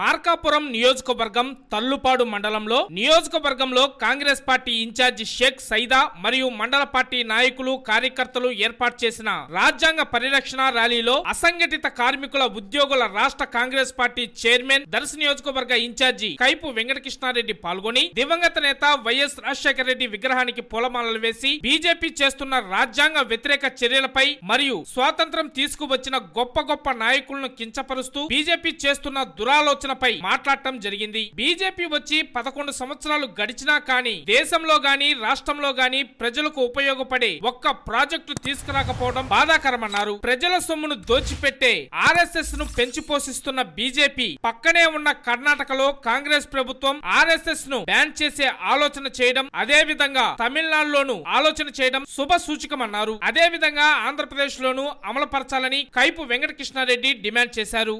my Markapuram నియోజకవర్గం తల్లుపాడు మండలంలో నియోజకవర్గంలో కాంగ్రెస్ పార్టీ ఇన్ఛార్జి షేక్ సైదా మరియు మండల పార్టీ నాయకులు కార్యకర్తలు ఏర్పాటు చేసిన రాజ్యాంగ పరిరక్షణ ర్యాలీలో అసంఘటిత కార్మికుల ఉద్యోగుల రాష్ట్ర కాంగ్రెస్ పార్టీ చైర్మన్ దర్శ నియోజకవర్గ ఇన్ఛార్జి కైపు వెంకటకృష్ణారెడ్డి పాల్గొని దివంగత నేత వైఎస్ రాజశేఖర రెడ్డి విగ్రహానికి పూలమాలలు వేసి బీజేపీ చేస్తున్న రాజ్యాంగ వ్యతిరేక చర్యలపై మరియు స్వాతంత్రం తీసుకువచ్చిన గొప్ప గొప్ప నాయకులను కించపరుస్తూ బీజేపీ చేస్తున్న దురాలోచనపై మాట్లాడటం జరిగింది. బీజేపీ వచ్చి పదకొండు సంవత్సరాలు గడిచినా కానీ దేశంలో గాని రాష్ట్రంలో గాని ప్రజలకు ఉపయోగపడే ఒక్క ప్రాజెక్టు తీసుకురాకపోవడం బాధాకరమన్నారు. ప్రజల సొమ్మును దోచిపెట్టే ఆర్ఎస్ఎస్ను పెంచి పోషిస్తున్న బీజేపీ పక్కనే ఉన్న కర్ణాటకలో కాంగ్రెస్ ప్రభుత్వం ఆర్ఎస్ఎస్ను బ్యాన్ చేసే ఆలోచన చేయడం అదే విధంగా తమిళనాడులోను ఆలోచన చేయడం శుభ సూచకమన్నారు. అదే విధంగా ఆంధ్రప్రదేశ్ లోను అమలుపరచాలని కైపు వెంకటకృష్ణారెడ్డి డిమాండ్ చేశారు.